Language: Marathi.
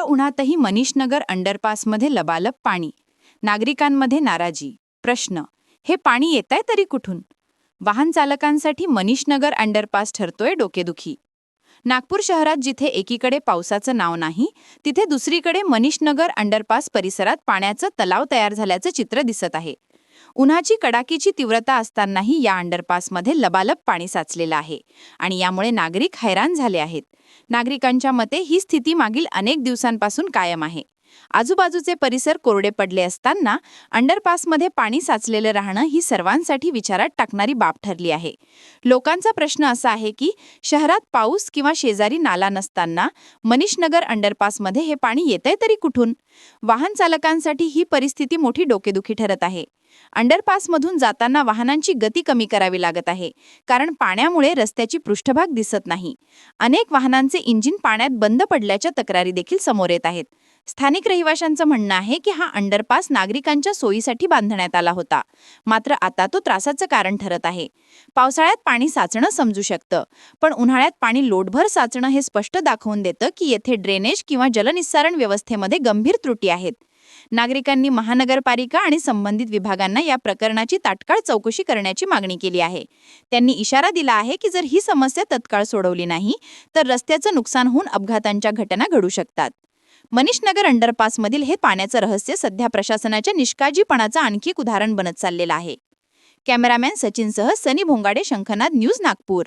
उन्हातही मनीषनगर अंडरपासमध्ये लबालब पाणी. नागरिकांमध्ये नाराजी. प्रश्न हे पाणी येताय तरी कुठून? वाहन चालकांसाठी मनीषनगर अंडरपास ठरतोय डोकेदुखी. नागपूर शहरात जिथे एकीकडे पावसाचं नाव नाही तिथे दुसरीकडे मनीषनगर अंडरपास परिसरात पाण्याचं तलाव तयार झाल्याचं चित्र दिसत आहे. उन्हाची कडाकीची तीव्रता असतानाही या अंडरपासमध्ये लबालब पाणी साचलेलं आहे आणि यामुळे नागरिक हैराण झाले आहेत. नागरिकांच्या मते ही स्थिती मागील अनेक दिवसांपासून कायम आहे. आजूबाजूचे परिसर कोरडे पडले असताना अंडरपासमध्ये पाणी साचलेलं राहणं ही सर्वांसाठी विचारात टाकणारी बाब ठरली आहे. लोकांचा प्रश्न असा आहे की शहरात पाऊस किंवा शेजारी नाला नसताना मनीषनगर अंडरपासमध्ये हे पाणी येतंय तरी कुठून? वाहन चालकांसाठी ही परिस्थिती मोठी डोकेदुखी ठरत आहे. अंडरपासमधून जाताना वाहनांची गती कमी करावी लागत आहे कारण पाण्यामुळे रस्त्याची पृष्ठभाग दिसत नाही. अनेक वाहनांचे इंजिन पाण्यात बंद पडल्याच्या तक्रारी देखील समोर येत आहेत. स्थानिक रहिवाशांचं म्हणणं आहे की हा अंडरपास नागरिकांच्या सोयीसाठी बांधण्यात आला होता. मात्र आता तो त्रासाचं कारण ठरत आहे. पावसाळ्यात पाणी साचणं समजू शकतं पण उन्हाळ्यात पाणी लोटभर साचणं हे स्पष्ट दाखवून देतं की येथे ड्रेनेज किंवा जलनिस्सारण व्यवस्थेमध्ये गंभीर त्रुटी आहेत. नागरिकांनी महानगरपालिका आणि संबंधित विभागांना या प्रकरणाची तात्काळ चौकशी करण्याची मागणी केली आहे. त्यांनी इशारा दिला आहे की जर ही समस्या तत्काळ सोडवली नाही तर रस्त्याचं नुकसान होऊन अपघातांच्या घटना घडू शकतात. मनीषनगर अंडरपासमधील हे पाण्याचं रहस्य सध्या प्रशासनाच्या निष्काळजीपणाचं आणखी एक उदाहरण बनत चाललेलं आहे. कॅमेरामॅन सचिनसह सनी भोंगाडे शंखनाद न्यूज नागपूर.